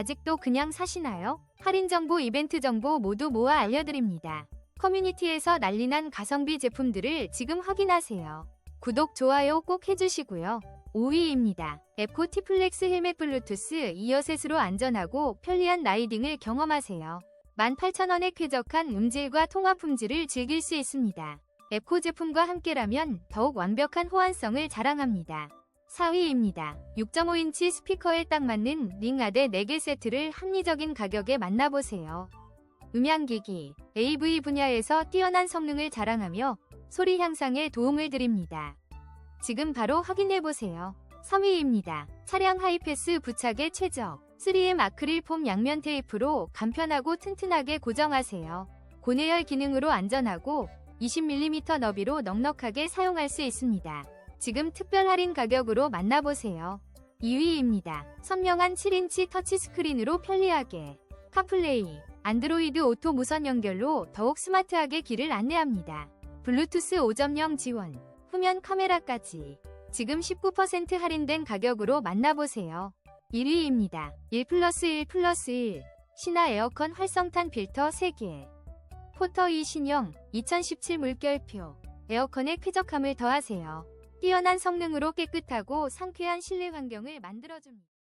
아직도 그냥 사시나요? 할인 정보, 이벤트 정보 모두 모아 알려드립니다. 커뮤니티에서 난리난 가성비 제품들을 지금 확인하세요. 구독, 좋아요 꼭 해주시고요. 5위입니다. 에코 티플렉스 헬멧 블루투스 이어셋으로 안전하고 편리한 라이딩을 경험하세요. 18,000원에 쾌적한 음질과 통화 품질을 즐길 수 있습니다. 에코 제품과 함께라면 더욱 완벽한 호환성을 자랑합니다. 4위입니다. 6.5인치 스피커에 딱 맞는 링 아대 4개 세트를 합리적인 가격에 만나보세요. 음향기기, AV 분야에서 뛰어난 성능을 자랑하며 소리 향상에 도움을 드립니다. 지금 바로 확인해보세요. 3위입니다. 차량 하이패스 부착에 최적. 3M 아크릴 폼 양면 테이프로 간편하고 튼튼하게 고정하세요. 고내열 기능으로 안전하고 20mm 너비로 넉넉하게 사용할 수 있습니다. 지금 특별 할인 가격으로 만나보세요. 2위입니다. 선명한 7인치 터치스크린으로 편리하게 카플레이, 안드로이드 오토 무선 연결로 더욱 스마트하게 길을 안내합니다. 블루투스 5.0 지원, 후면 카메라까지 지금 19% 할인된 가격으로 만나보세요. 1위입니다. 1 플러스 1 플러스 1 신화 에어컨 활성탄 필터 3개 포터 2 신형 2017 물결표 에어컨의 쾌적함을 더하세요. 뛰어난 성능으로 깨끗하고 상쾌한 실내 환경을 만들어줍니다.